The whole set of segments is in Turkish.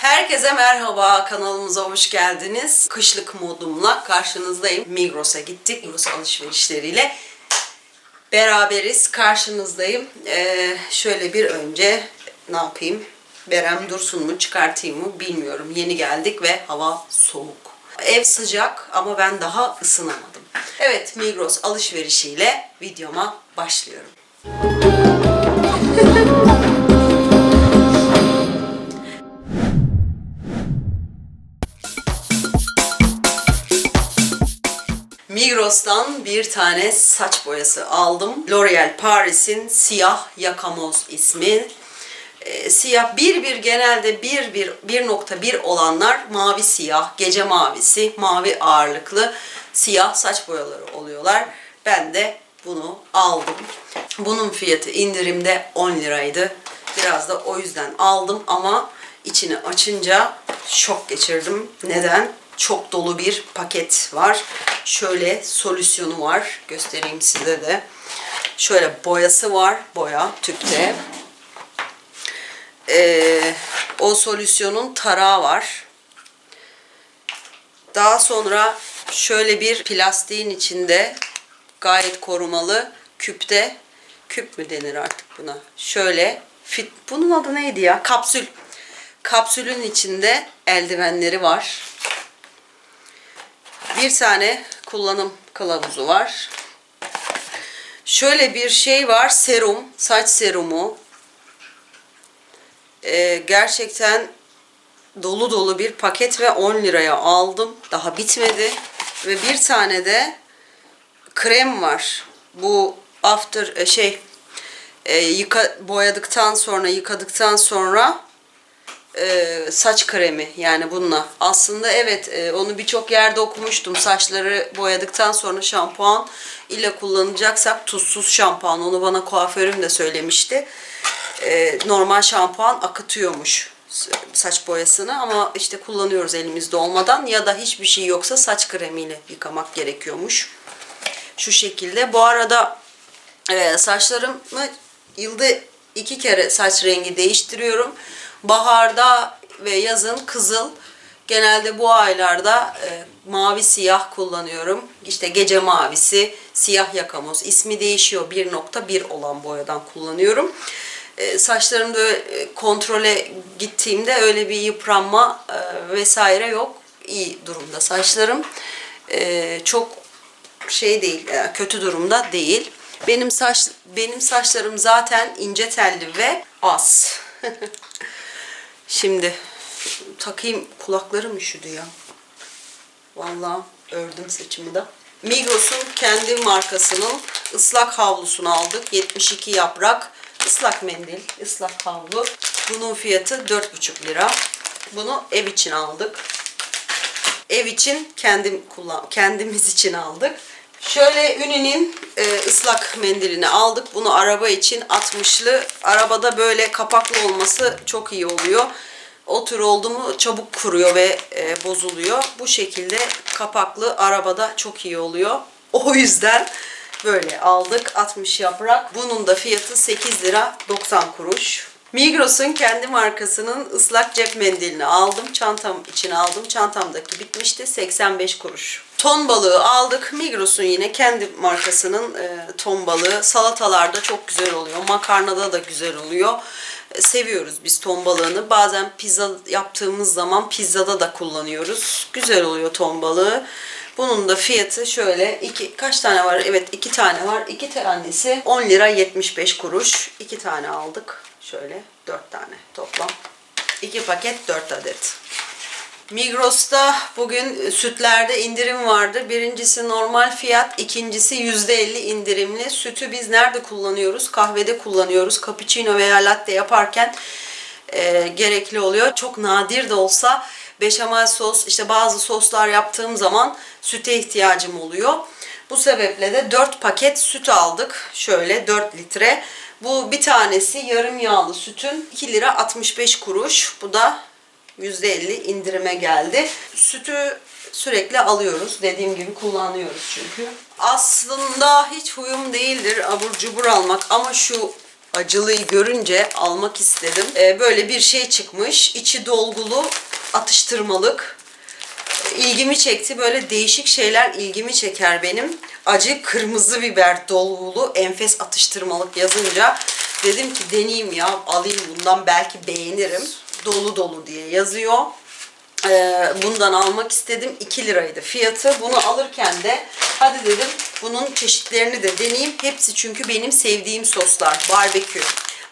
Herkese merhaba, kanalımıza hoş geldiniz. Kışlık modumla karşınızdayım. Migros'a gittik, Migros alışverişleriyle. Beraberiz, karşınızdayım. Ee, şöyle bir önce ne yapayım? Berem dursun mu, çıkartayım mı bilmiyorum. Yeni geldik ve hava soğuk. Ev sıcak ama ben daha ısınamadım. Evet, Migros alışverişiyle videoma başlıyorum. Migros'tan bir tane saç boyası aldım. L'Oreal Paris'in siyah yakamoz ismi. Ee, siyah bir bir genelde bir bir 1.1 olanlar mavi siyah, gece mavisi, mavi ağırlıklı siyah saç boyaları oluyorlar. Ben de bunu aldım. Bunun fiyatı indirimde 10 liraydı. Biraz da o yüzden aldım ama içini açınca şok geçirdim. Neden? Çok dolu bir paket var. Şöyle solüsyonu var. Göstereyim size de. Şöyle boyası var. Boya tüpte. Ee, o solüsyonun tarağı var. Daha sonra şöyle bir plastiğin içinde gayet korumalı küpte küp mü denir artık buna? Şöyle fit bunun adı neydi ya? Kapsül. Kapsülün içinde eldivenleri var. Bir tane kullanım kılavuzu var. Şöyle bir şey var. Serum, saç serumu. Ee, gerçekten dolu dolu bir paket ve 10 liraya aldım. Daha bitmedi. Ve bir tane de krem var. Bu after e, şey e, yıka, boyadıktan sonra yıkadıktan sonra e, saç kremi yani bununla. Aslında evet e, onu birçok yerde okumuştum. Saçları boyadıktan sonra şampuan ile kullanacaksak tuzsuz şampuan. Onu bana kuaförüm de söylemişti. E, normal şampuan akıtıyormuş saç boyasını ama işte kullanıyoruz elimizde olmadan ya da hiçbir şey yoksa saç kremiyle yıkamak gerekiyormuş. Şu şekilde. Bu arada e, saçlarımı yılda iki kere saç rengi değiştiriyorum. Baharda ve yazın kızıl. Genelde bu aylarda e, mavi siyah kullanıyorum. İşte gece mavisi, siyah yakamoz. İsmi değişiyor. 1.1 olan boyadan kullanıyorum. E, saçlarımda e, kontrole gittiğimde öyle bir yıpranma e, vesaire yok. İyi durumda saçlarım. E, çok şey değil, e, kötü durumda değil. Benim saç benim saçlarım zaten ince telli ve az. Şimdi takayım kulaklarım üşüdü ya. Vallahi ördüm saçımı da. Migros'un kendi markasının ıslak havlusunu aldık. 72 yaprak ıslak mendil, ıslak havlu. Bunun fiyatı 4,5 lira. Bunu ev için aldık. Ev için kendim kullan kendimiz için aldık. Şöyle Ünlü'nin e, ıslak mendilini aldık. Bunu araba için 60'lı. Arabada böyle kapaklı olması çok iyi oluyor. O tür oldu mu çabuk kuruyor ve e, bozuluyor. Bu şekilde kapaklı arabada çok iyi oluyor. O yüzden böyle aldık 60 yaprak. Bunun da fiyatı 8 lira 90 kuruş. Migros'un kendi markasının ıslak cep mendilini aldım. Çantam için aldım. Çantamdaki bitmişti. 85 kuruş. Ton balığı aldık. Migros'un yine kendi markasının e, ton balığı. Salatalarda çok güzel oluyor. Makarnada da güzel oluyor. E, seviyoruz biz ton balığını. Bazen pizza yaptığımız zaman pizzada da kullanıyoruz. Güzel oluyor ton balığı. Bunun da fiyatı şöyle iki kaç tane var? Evet iki tane var. İki tanesi 10 lira 75 kuruş. İki tane aldık. Şöyle 4 tane toplam. 2 paket 4 adet. Migros'ta bugün sütlerde indirim vardı. Birincisi normal fiyat, ikincisi %50 indirimli. Sütü biz nerede kullanıyoruz? Kahvede kullanıyoruz. Cappuccino veya latte yaparken e, gerekli oluyor. Çok nadir de olsa beşamel sos, işte bazı soslar yaptığım zaman süte ihtiyacım oluyor. Bu sebeple de 4 paket süt aldık. Şöyle 4 litre. Bu bir tanesi yarım yağlı sütün 2 lira 65 kuruş. Bu da %50 indirime geldi. Sütü sürekli alıyoruz. Dediğim gibi kullanıyoruz çünkü. Aslında hiç huyum değildir abur cubur almak ama şu acılıyı görünce almak istedim. Ee, böyle bir şey çıkmış. İçi dolgulu atıştırmalık. İlgimi çekti. Böyle değişik şeyler ilgimi çeker benim. Acı kırmızı biber dolgulu enfes atıştırmalık yazınca dedim ki deneyeyim ya alayım bundan belki beğenirim. Dolu dolu diye yazıyor. Ee, bundan almak istedim. 2 liraydı fiyatı. Bunu alırken de hadi dedim bunun çeşitlerini de deneyeyim. Hepsi çünkü benim sevdiğim soslar. Barbekü.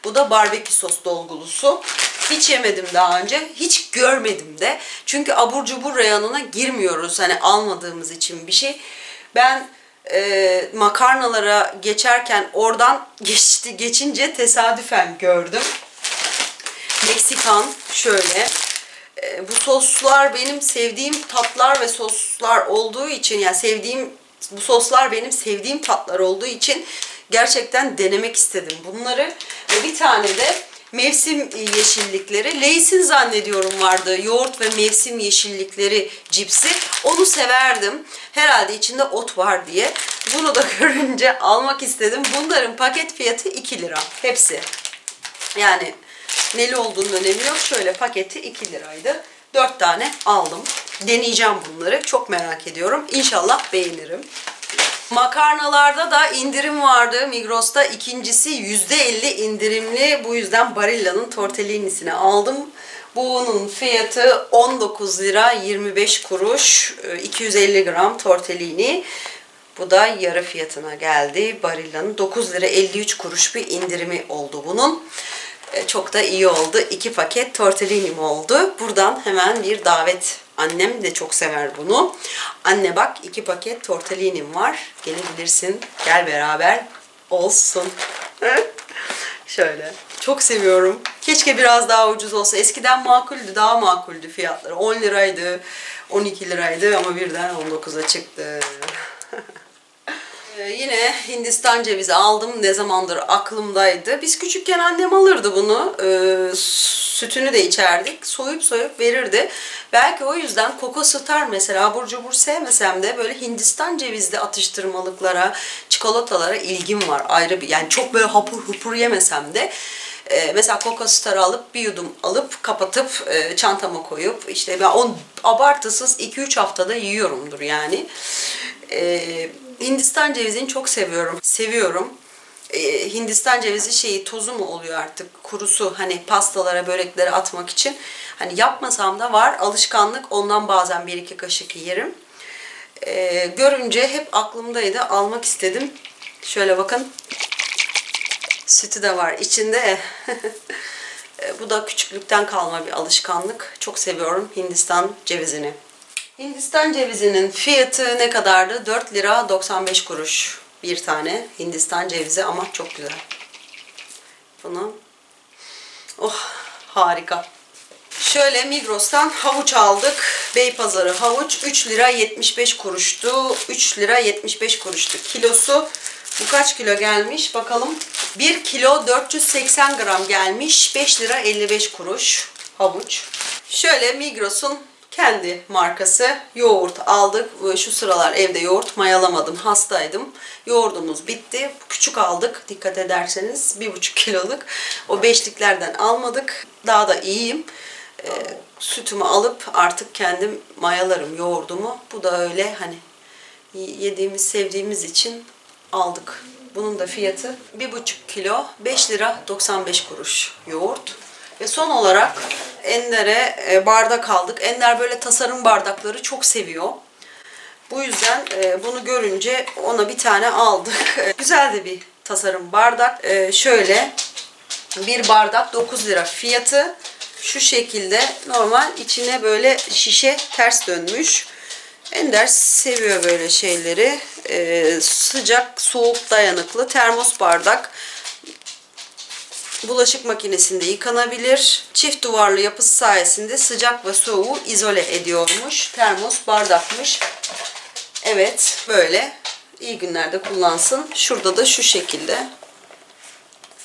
Bu da barbekü sos dolgulusu. Hiç yemedim daha önce. Hiç görmedim de. Çünkü abur cubur reyonuna girmiyoruz. Hani almadığımız için bir şey. Ben e, makarnalara geçerken oradan geçti geçince tesadüfen gördüm. Meksikan şöyle. E, bu soslar benim sevdiğim tatlar ve soslar olduğu için yani sevdiğim bu soslar benim sevdiğim tatlar olduğu için gerçekten denemek istedim bunları. Ve bir tane de mevsim yeşillikleri. Lay's'in zannediyorum vardı. Yoğurt ve mevsim yeşillikleri cipsi. Onu severdim. Herhalde içinde ot var diye. Bunu da görünce almak istedim. Bunların paket fiyatı 2 lira. Hepsi. Yani neli olduğunun önemi yok. Şöyle paketi 2 liraydı. 4 tane aldım. Deneyeceğim bunları. Çok merak ediyorum. İnşallah beğenirim. Makarnalarda da indirim vardı Migros'ta. İkincisi %50 indirimli. Bu yüzden Barilla'nın tortellinisini aldım. Bunun fiyatı 19 lira 25 kuruş. 250 gram tortellini. Bu da yarı fiyatına geldi. Barilla'nın 9 lira 53 kuruş bir indirimi oldu bunun. E, Çok da iyi oldu. İki paket tortellinim oldu. Buradan hemen bir davet. Annem de çok sever bunu. Anne bak iki paket tortellinim var. Gelebilirsin. Gel beraber. Olsun. Şöyle. Çok seviyorum. Keşke biraz daha ucuz olsa. Eskiden makuldü, daha makuldü fiyatları. 10 liraydı, 12 liraydı ama birden 19'a çıktı. Ee, yine Hindistan cevizi aldım. Ne zamandır aklımdaydı. Biz küçükken annem alırdı bunu. Ee, sütünü de içerdik. Soyup soyup verirdi. Belki o yüzden Coco Star mesela abur cubur sevmesem de böyle Hindistan cevizli atıştırmalıklara, çikolatalara ilgim var. Ayrı bir yani çok böyle hapur hupur yemesem de ee, mesela Coco Star'ı alıp bir yudum alıp kapatıp e, çantama koyup işte ben on abartısız 2-3 haftada yiyorumdur yani. Ee, Hindistan cevizini çok seviyorum. Seviyorum. Ee, Hindistan cevizi şeyi tozu mu oluyor artık kurusu hani pastalara böreklere atmak için. Hani yapmasam da var alışkanlık ondan bazen bir iki kaşık yerim. Ee, görünce hep aklımdaydı almak istedim. Şöyle bakın sütü de var içinde. E, Bu da küçüklükten kalma bir alışkanlık. Çok seviyorum Hindistan cevizini. Hindistan cevizinin fiyatı ne kadardı? 4 lira 95 kuruş bir tane Hindistan cevizi ama çok güzel. Bunu oh harika. Şöyle Migros'tan havuç aldık. Beypazarı havuç 3 lira 75 kuruştu. 3 lira 75 kuruştu kilosu. Bu kaç kilo gelmiş bakalım. 1 kilo 480 gram gelmiş. 5 lira 55 kuruş havuç. Şöyle Migros'un kendi markası yoğurt aldık. Şu sıralar evde yoğurt mayalamadım. Hastaydım. Yoğurdumuz bitti. Küçük aldık. Dikkat ederseniz 1,5 kiloluk. O beşliklerden almadık. Daha da iyiyim. Ee, sütümü alıp artık kendim mayalarım yoğurdumu. Bu da öyle hani yediğimiz sevdiğimiz için aldık. Bunun da fiyatı 1,5 kilo 5 lira 95 kuruş yoğurt. Ve son olarak Ender'e e, bardak aldık. Ender böyle tasarım bardakları çok seviyor. Bu yüzden e, bunu görünce ona bir tane aldık. Güzel de bir tasarım bardak. E, şöyle bir bardak 9 lira fiyatı. Şu şekilde normal içine böyle şişe ters dönmüş. Ender seviyor böyle şeyleri. Ee, sıcak, soğuk dayanıklı termos bardak. Bulaşık makinesinde yıkanabilir. Çift duvarlı yapısı sayesinde sıcak ve soğuğu izole ediyormuş. Termos bardakmış. Evet böyle iyi günlerde kullansın. Şurada da şu şekilde.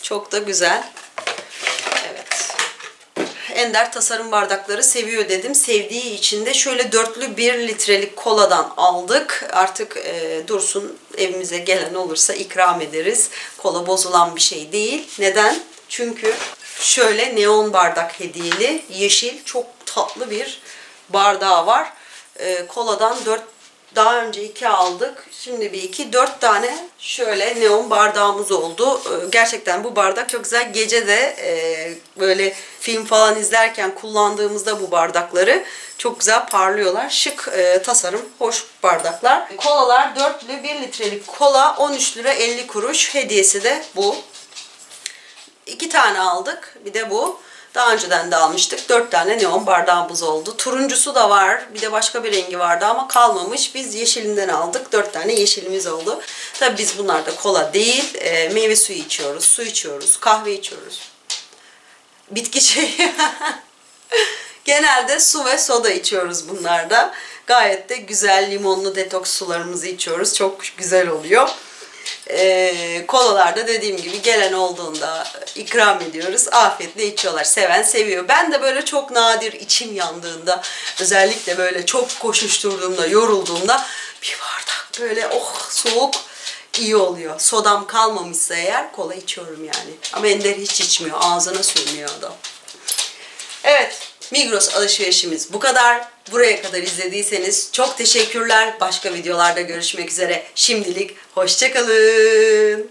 Çok da güzel. Evet. Ender tasarım bardakları seviyor dedim. Sevdiği için de şöyle dörtlü bir litrelik koladan aldık. Artık e, dursun evimize gelen olursa ikram ederiz. Kola bozulan bir şey değil. Neden? Çünkü şöyle neon bardak hediyeli yeşil çok tatlı bir bardağı var. E, koladan 4 daha önce iki aldık. Şimdi bir iki. Dört tane şöyle neon bardağımız oldu. Ee, Gerçekten bu bardak çok güzel. Gece de e, böyle film falan izlerken kullandığımızda bu bardakları çok güzel parlıyorlar. Şık e, tasarım, hoş bardaklar. Kolalar dörtlü 1 litrelik kola 13 lira 50 kuruş. Hediyesi de bu. İki tane aldık. Bir de bu. Daha önceden de almıştık. Dört tane neon bardağımız oldu. Turuncusu da var. Bir de başka bir rengi vardı ama kalmamış. Biz yeşilinden aldık. Dört tane yeşilimiz oldu. Tabii biz bunlarda kola değil, e, meyve suyu içiyoruz, su içiyoruz, kahve içiyoruz. Bitki çayı. Genelde su ve soda içiyoruz bunlarda. Gayet de güzel limonlu detoks sularımızı içiyoruz. Çok güzel oluyor. Ee, kolalarda dediğim gibi gelen olduğunda ikram ediyoruz. Afiyetle içiyorlar. Seven seviyor. Ben de böyle çok nadir içim yandığında özellikle böyle çok koşuşturduğumda, yorulduğumda bir bardak böyle oh soğuk iyi oluyor. Sodam kalmamışsa eğer kola içiyorum yani. Ama Ender hiç içmiyor. Ağzına sürmüyor adam. Evet, Migros alışverişimiz bu kadar. Buraya kadar izlediyseniz çok teşekkürler. Başka videolarda görüşmek üzere. Şimdilik hoşçakalın.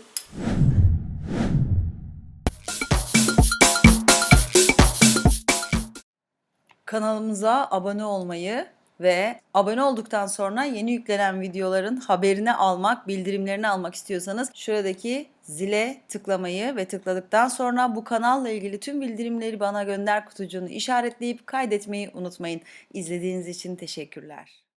Kanalımıza abone olmayı ve abone olduktan sonra yeni yüklenen videoların haberini almak, bildirimlerini almak istiyorsanız şuradaki zile tıklamayı ve tıkladıktan sonra bu kanalla ilgili tüm bildirimleri bana gönder kutucuğunu işaretleyip kaydetmeyi unutmayın. İzlediğiniz için teşekkürler.